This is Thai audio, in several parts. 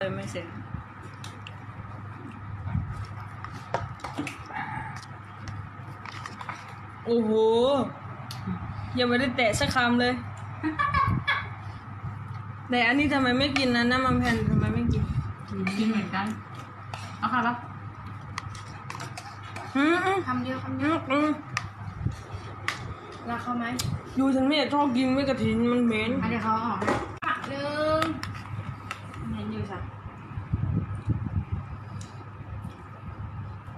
เลยไม่เสร็จโอ้โห ยังไม่ได้แตะสักคำเลย แต่อันนี้ทำไมไม่กินนะน้ำมันแผ่นทำไมไม่กิน กินเหมือนกัน เอาค่ะปะอืมอืมคำเดียวคำเดีอืยวมอืมรักเขาไหมดูฉันไม่อยากชอบกินไม่กระถินมันเหม็นอันเดี๋ยวเขาเอาออกให้ปักหนึ่งเห็นอยู่สัก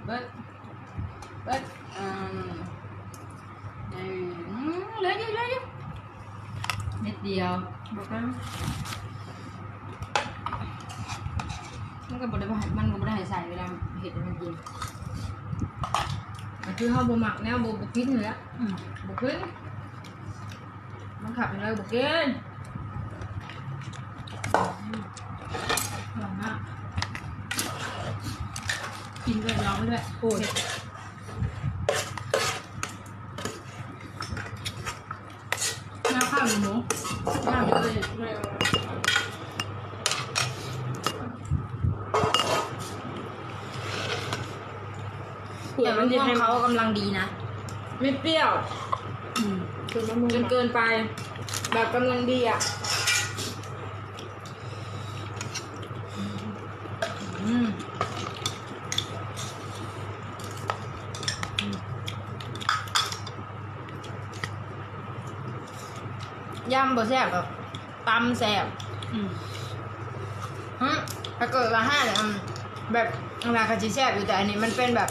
เบิร์ดเบิร์ดอืมเอ้ยอืมเหลืออยู่เหลืออยู่เม็ดเดี ยวบอกกันมันก็บได้มันก็บได้ให้ใส่เวลาเห็ดมันกินคือเขาบ่หมักแนวบ่บ่กินอยู่แล้วอืมบ่กินมันขับอะไรบ่กินอืมมากกินด้วยร้องด้วยโอ้ยน้าข้าวหมู หมูหน้าหมูเลยเผื่อแต่มัมันนจะม่วงให้เขากำลังดีนะ ไม่เปรี้ยวคือมะม่วงจนเกินไป แบบกำลังดีอะอืม ยำบ่แซ่บแบบตำแซ่บอืมฮะถ้าเกิดว่าห้าเนี่ยอืมแบบอะไรคาจิแซ่บอยู่แต่อันนี้มันเป็นแบบ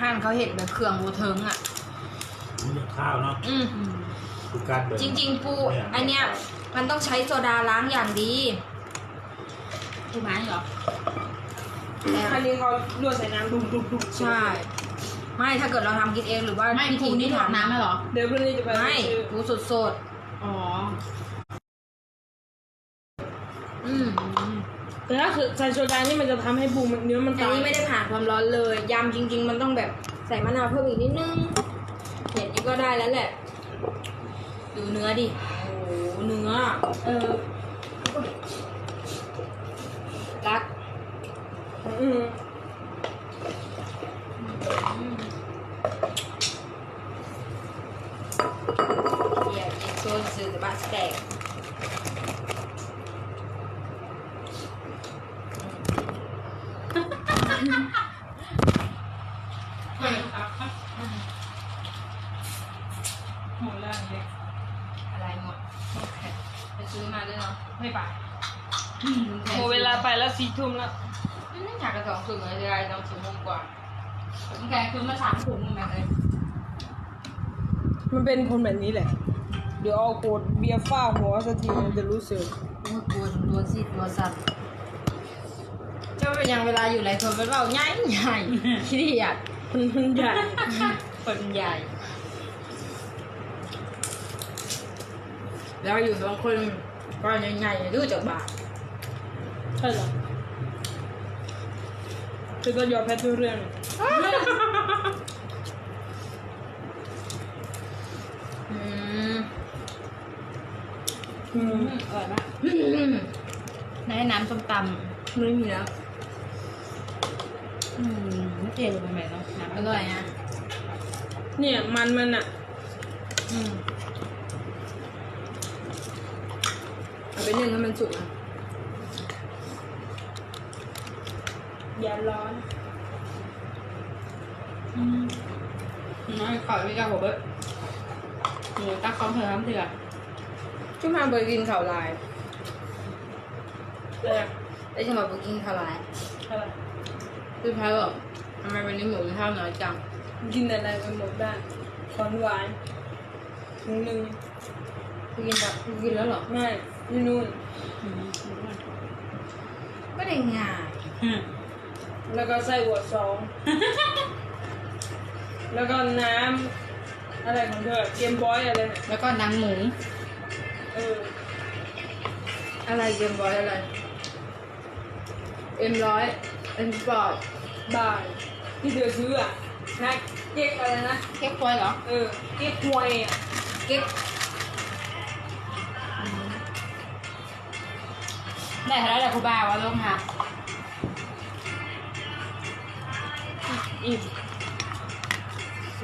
ห้านเขาเห็ดแบบเครื่องโบเทิงอะ มันจะข้าวเนาะอืมคือการเดินจริงๆ ปูอันเนี้ยมันต้องใช้โซดาล้างอย่างดีถูกไหมเหรอแต่อันนี้เขาลวกใส่น้ำดุดุดุใช่ ไม่ถ้าเกิดเราทำกินเองหรือว่าไม่พิปูธีนี่ถอดน้ำไหมเหรอ เดี๋ยวพรุ่งนี้จะไปไม่ซื้อปูสดสด อ๋อๆอืมแต่ถ้าคือใส่โซดานี่มันจะทำให้ปูมันเนื้อมันอันตายนี้ไม่ได้ผ่านความร้อนเลยยำจริง ๆ มันต้องแบบใส่มะนาวเพิ่มอีกนิดนึงเห็นนี้ก็ได้แล้วแหละ ดูเนื้อดิโอ้โหเนื้อ เออ รัก อืม เดี๋ยวเอ็กโซนซื้อแต่บ้านสแต็กหมดแล้วเด็กอะไรหมดไปซื้อมาด้วยเนาะไม่ไปแพงหมดเวลาไปแล้วสี่ทุ่มแล้วไม่อยากกระสองถุงเลยได้น้องถุงมุมกว่ามันแกคือมาสามถุงมันแบบเลย มันเป็นคนแบบนี้แหละ เดี๋ยวเอาโกดเบียร์ฟ้าหัวสักทีมันจะรู้สึกโอ้ยกลัวตัวซีดตัวสัตว์เจ้าเป็นยังเวลาอยู่ไรคนเป็นเบาใหญ่ใหญ่ขี้เดียดมันมันใหญ่คนใหญ่ แล้วอยู่สองคนก็ใหญ่ๆดูจากบาทใช่เหรอคือก็ยอมแพ้ทุกเรื่อง อืม อืมอร่อยมากได้น้ำส้มตำไม่มีแล้วอืมไม่เจียวใหมเนาะน้ำอร่อยนะเนี่ยมันมันอะอืมเอาไปนึ่งให้มันสุกอะอย่าร้อนอืมน้อยขอพี่กาหัวเบิ้ลหมูตักเขาเถอะน้ำเถื่อน ชุ่มมาเบอร์กินข้าวลายแต่ไอ้ชุ่มมาเบอร์กินข้าวลายอะไรคือพายบอกทำไมวันนี้หมูกินข้าวน้อยจังกินอะไรไปหมดได้ของหวานถุงหนึ่งคือกินแบบคือกินแล้วเหรอไม่ที่นู่นอืมก็ได้ง่ายอืมแล้วก็ไส้หัวสอง แล้วก็น้ำอะไรของเธอเกมบอยอะไรเนี่ยแล้วก็หนังหมูเอออะไรเกมบอยอะไรเอ็มร้อยเอ็มสปอร์ตบายที่เธอซื้ออะนะเก๊กอะไรนะเค้กกล้วยเหรอ เออ เก๊กฮวยอะ เก็บได้เท่าไหรล่ะครูบาวว่าลงหาอีก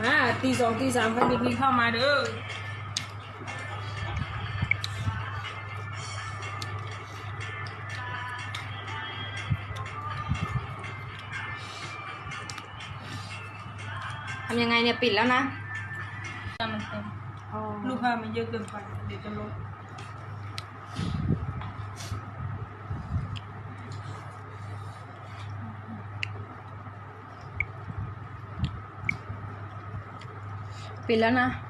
มาตีสองตีสามพันดีๆเข้ามาเด้อ ทำยังไงเนี่ยปิดแล้วนะจำมันเต็มลูกค้ามันเยอะเกินไปเดี๋ยวจะลดปิดแล้วนะอ